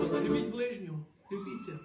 Господа, любіть ближнього, любіться.